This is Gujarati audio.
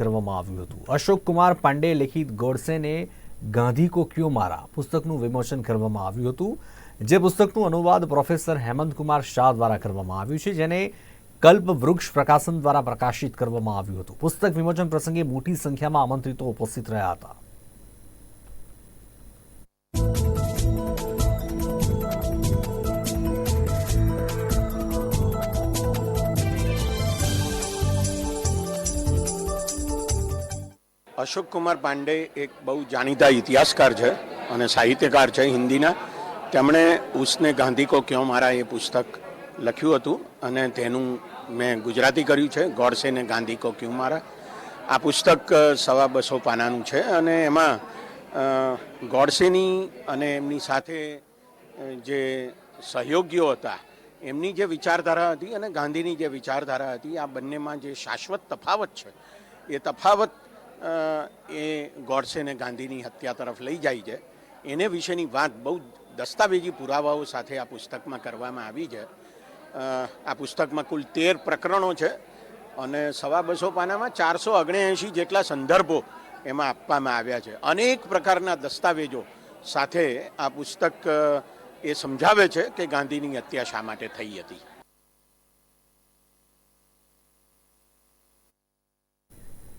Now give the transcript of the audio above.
કરવામાં આવ્યું હતું. અશોક કુમાર પાંડે લિખિત ગોડસેને ગાંધી કો ક્યો મારા? પુસ્તકનું વિમોચન કરવામાં આવ્યું હતું, જે પુસ્તકનું અનુવાદ પ્રોફેસર હેમંતકુમાર શાહ દ્વારા કરવામાં આવ્યું છે, જેને કલ્પ વૃક્ષ પ્રકાશન દ્વારા પ્રકાશિત કરવામાં આવ્યું હતું. પુસ્તક વિમોચન પ્રસંગે મોટી સંખ્યામાં આમંત્રિતો ઉપસ્થિત રહ્યા હતા. અશોક કુમાર પાંડે એક બહુ જાણીતા ઇતિહાસકાર છે અને સાહિત્યકાર છે હિન્દીના. તેમણે ઉસને ગાંધી કો ક્યો મારા એ પુસ્તક લખ્યું હતું અને તેનું મેં ગુજરાતી કર્યું છે ગોડસે ને ગાંધી કો ક્યું મારા. આ પુસ્તક સવા બસો પાનાનું છે અને એમાં ગોડસેની અને એમની સાથે જે સહયોગીઓ હતા, એમની જે વિચારધારા હતી અને ગાંધીની જે વિચારધારા હતી, આ બંનેમાં જે શાશ્વત તફાવત છે, એ તફાવત એ ગોડસેને ગાંધીની હત્યા તરફ લઈ જાય છે. એને વિશેની વાત બહુ દસ્તાવેજી પુરાવાઓ સાથે આ પુસ્તકમાં કરવામાં આવી છે. આ પુસ્તકમાં કુલ તેર પ્રકરણો છે અને સવા બસો પાનામાં ચારસો ઓગણએંશી જેટલા સંદર્ભો એમાં આપવામાં આવ્યા છે. અનેક પ્રકારના દસ્તાવેજો સાથે આ પુસ્તક એ સમજાવે છે કે ગાંધીની હત્યા શા માટે થઈ હતી.